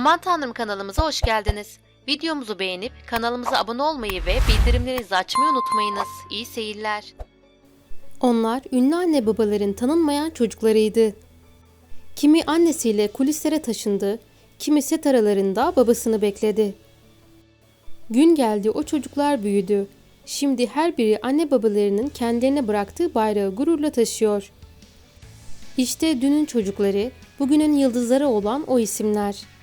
Aman Tanrım kanalımıza hoş geldiniz. Videomuzu beğenip kanalımıza abone olmayı ve bildirimlerinizi açmayı unutmayınız. İyi seyirler. Onlar ünlü anne babaların tanınmayan çocuklarıydı. Kimi annesiyle kulislere taşındı, kimi set aralarında babasını bekledi. Gün geldi o çocuklar büyüdü. Şimdi her biri anne babalarının kendilerine bıraktığı bayrağı gururla taşıyor. İşte dünün çocukları, bugünün yıldızları olan o isimler.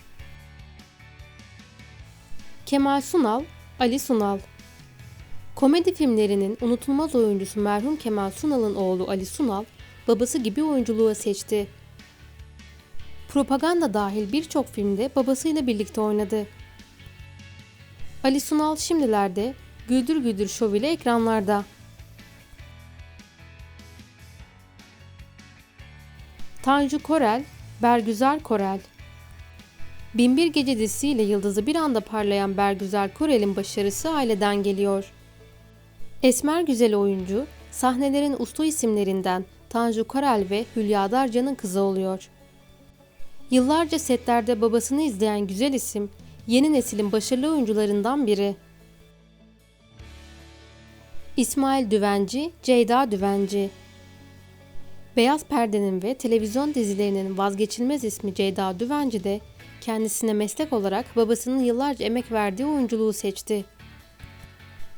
Kemal Sunal, Ali Sunal Komedi filmlerinin unutulmaz oyuncusu merhum Kemal Sunal'ın oğlu Ali Sunal, babası gibi oyunculuğa seçti. Propaganda dahil birçok filmde babasıyla birlikte oynadı. Ali Sunal şimdilerde Güldür Güldür Şov ile ekranlarda. Tanju Korel, Bergüzar Korel Binbir Gece dizisiyle yıldızı bir anda parlayan Bergüzar Korel'in başarısı aileden geliyor. Esmer güzel oyuncu, sahnelerin usta isimlerinden Tanju Korel ve Hülya Darca'nın kızı oluyor. Yıllarca setlerde babasını izleyen güzel isim, yeni neslin başarılı oyuncularından biri. İsmail Düvenci, Ceyda Düvenci Beyaz Perde'nin ve televizyon dizilerinin vazgeçilmez ismi Ceyda Düvenci de kendisine meslek olarak babasının yıllarca emek verdiği oyunculuğu seçti.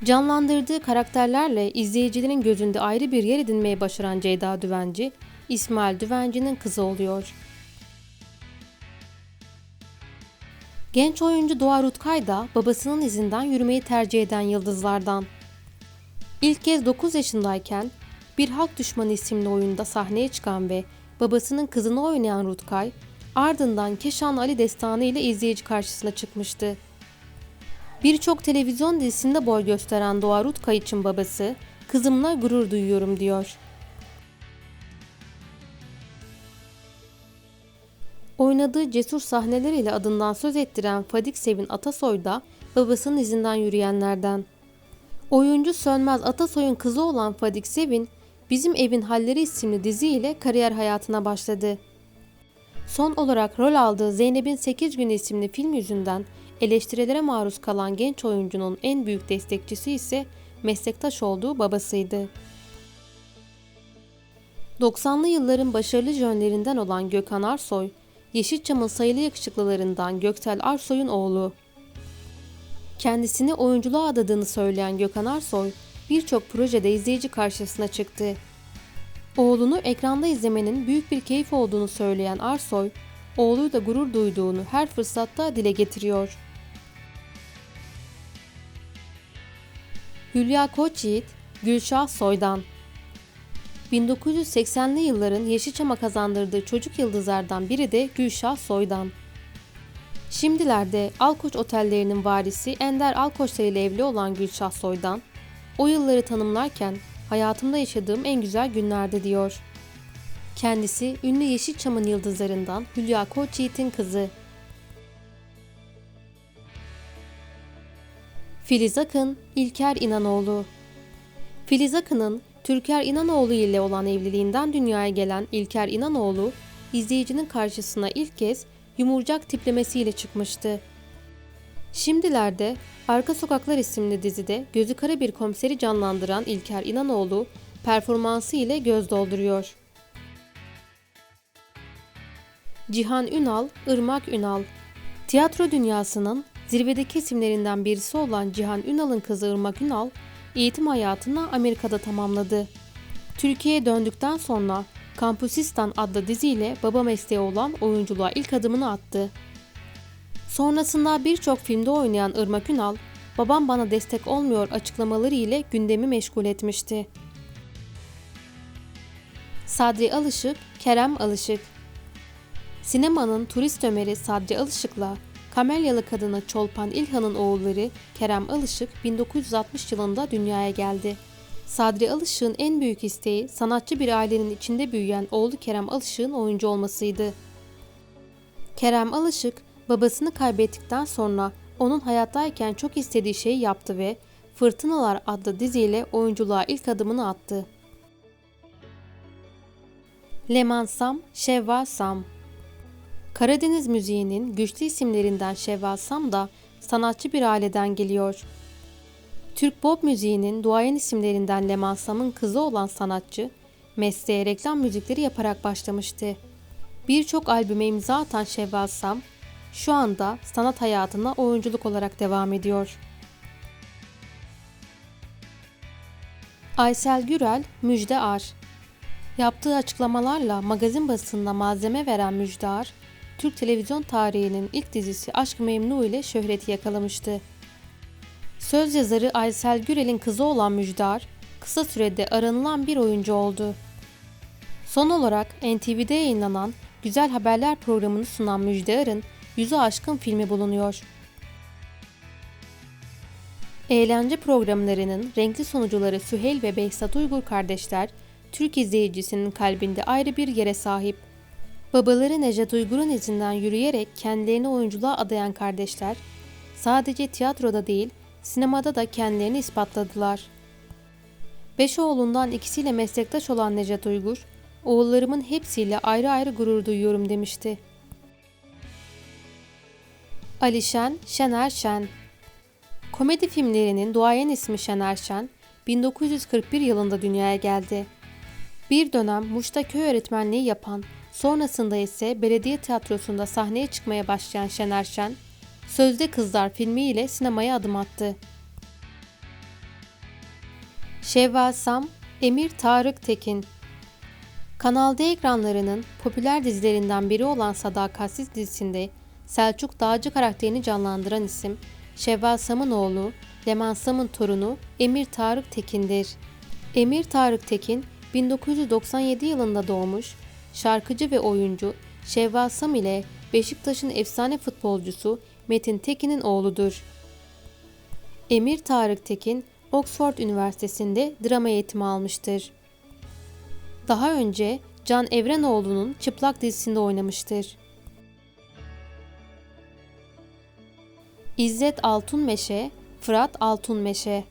Canlandırdığı karakterlerle izleyicilerin gözünde ayrı bir yer edinmeyi başaran Ceyda Düvenci, İsmail Düvenci'nin kızı oluyor. Genç oyuncu Doğa Rutkay da babasının izinden yürümeyi tercih eden yıldızlardan. İlk kez 9 yaşındayken Bir Halk Düşmanı isimli oyunda sahneye çıkan ve babasının kızını oynayan Rutkay, ardından Keşan Ali Destanı ile izleyici karşısına çıkmıştı. Birçok televizyon dizisinde boy gösteren Doğa Rutkay için babası, kızımla gurur duyuyorum diyor. Oynadığı cesur sahneleriyle adından söz ettiren Fadik Sevin Atasoy da babasının izinden yürüyenlerden. Oyuncu Sönmez Atasoy'un kızı olan Fadik Sevin, Bizim Evin Halleri isimli diziyle kariyer hayatına başladı. Son olarak rol aldığı Zeynep'in 8 Günü isimli film yüzünden eleştirilere maruz kalan genç oyuncunun en büyük destekçisi ise meslektaş olduğu babasıydı. 90'lı yılların başarılı jönlerinden olan Gökhan Arsoy, Yeşilçam'ın sayılı yakışıklılarından Göksel Arsoy'un oğlu. Kendisini oyunculuğa adadığını söyleyen Gökhan Arsoy, birçok projede izleyici karşısına çıktı. Oğlunu ekranda izlemenin büyük bir keyif olduğunu söyleyen Arsoy, oğluyla gurur duyduğunu her fırsatta dile getiriyor. Hülya Koçyiğit, Gülşah Soydan 1980'li yılların Yeşilçam'a kazandırdığı çocuk yıldızlardan biri de Gülşah Soydan. Şimdilerde Alkoç otellerinin varisi Ender Alkoçlar ile evli olan Gülşah Soydan, o yılları tanımlarken hayatımda yaşadığım en güzel günlerde diyor. Kendisi ünlü Yeşilçam'ın yıldızlarından Hülya Koçyiğit'in kızı. Filiz Akın, İlker İnanoğlu Filiz Akın'ın Türker İnanoğlu ile olan evliliğinden dünyaya gelen İlker İnanoğlu, izleyicinin karşısına ilk kez yumurcak tiplemesiyle çıkmıştı. Şimdilerde Arka Sokaklar isimli dizide gözü kara bir komiseri canlandıran İlker İnanoğlu, performansı ile göz dolduruyor. Cihan Ünal, Irmak Ünal Tiyatro dünyasının zirvedeki isimlerinden birisi olan Cihan Ünal'ın kızı Irmak Ünal, eğitim hayatını Amerika'da tamamladı. Türkiye'ye döndükten sonra Kampusistan adlı diziyle baba mesleği olan oyunculuğa ilk adımını attı. Sonrasında birçok filmde oynayan Irmak Ünal, babam bana destek olmuyor açıklamaları ile gündemi meşgul etmişti. Sadri Alışık, Kerem Alışık Sinemanın turist ömeri Sadri Alışık'la Kamelyalı kadını Çolpan İlhan'ın oğulları Kerem Alışık 1960 yılında dünyaya geldi. Sadri Alışık'ın en büyük isteği sanatçı bir ailenin içinde büyüyen oğlu Kerem Alışık'ın oyuncu olmasıydı. Kerem Alışık babasını kaybettikten sonra onun hayattayken çok istediği şeyi yaptı ve Fırtınalar adlı diziyle oyunculuğa ilk adımını attı. Leman Sam, Şevval Sam Karadeniz müziğinin güçlü isimlerinden Şevval Sam da sanatçı bir aileden geliyor. Türk pop müziğinin duayen isimlerinden Leman Sam'ın kızı olan sanatçı, mesleğe reklam müzikleri yaparak başlamıştı. Birçok albüme imza atan Şevval Sam, şu anda sanat hayatına oyunculuk olarak devam ediyor. Aysel Gürel, Müjde Ar Yaptığı açıklamalarla magazin basınına malzeme veren Müjde Ar, Türk televizyon tarihinin ilk dizisi Aşk-ı Memnu ile şöhreti yakalamıştı. Söz yazarı Aysel Gürel'in kızı olan Müjdar, kısa sürede aranılan bir oyuncu oldu. Son olarak NTV'de yayınlanan Güzel Haberler programını sunan Müjdar'ın yüzü aşkın filmi bulunuyor. Eğlence programlarının renkli sonucuları Süheyl ve Behzat Uygur kardeşler, Türk izleyicisinin kalbinde ayrı bir yere sahip. Babaları Nejat Uygur'un izinden yürüyerek kendilerini oyunculuğa adayan kardeşler, sadece tiyatroda değil, sinemada da kendilerini ispatladılar. Beş oğlundan ikisiyle meslektaş olan Nejat Uygur, oğullarımın hepsiyle ayrı ayrı gurur duyuyorum demişti. Alişen, Şener Şen Komedi filmlerinin duayen ismi Şener Şen, 1941 yılında dünyaya geldi. Bir dönem Muş'ta köy öğretmenliği yapan, sonrasında ise belediye tiyatrosunda sahneye çıkmaya başlayan Şener Şen, Sözde Kızlar filmiyle sinemaya adım attı. Şevval Sam, Emir Tarık Tekin Kanal D ekranlarının popüler dizilerinden biri olan Sadakatsiz dizisinde Selçuk Dağcı karakterini canlandıran isim Şevval Sam'ın oğlu, Leman Sam'ın torunu Emir Tarık Tekin'dir. Emir Tarık Tekin 1997 yılında doğmuş, şarkıcı ve oyuncu Şevval Sam ile Beşiktaş'ın efsane futbolcusu Metin Tekin'in oğludur. Emir Tarık Tekin, Oxford Üniversitesi'nde drama eğitimi almıştır. Daha önce Can Evrenoğlu'nun Çıplak dizisinde oynamıştır. İzzet Altunmeşe, Fırat Altunmeşe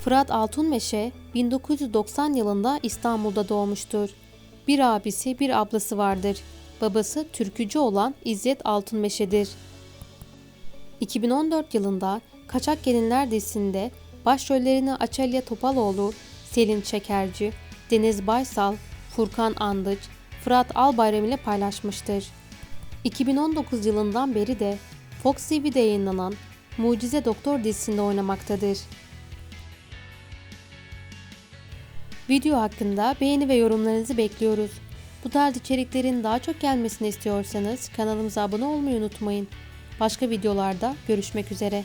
Fırat Altunmeşe 1990 yılında İstanbul'da doğmuştur. Bir abisi, bir ablası vardır. Babası türkücü olan İzzet Altunmeşe'dir. 2014 yılında Kaçak Gelinler dizisinde başrollerini Açelya Topaloğlu, Selin Çekerci, Deniz Baysal, Furkan Andıç, Fırat Albayram ile paylaşmıştır. 2019 yılından beri de Fox TV'de yayınlanan Mucize Doktor dizisinde oynamaktadır. Video hakkında beğeni ve yorumlarınızı bekliyoruz. Bu tarz içeriklerin daha çok gelmesini istiyorsanız kanalımıza abone olmayı unutmayın. Başka videolarda görüşmek üzere.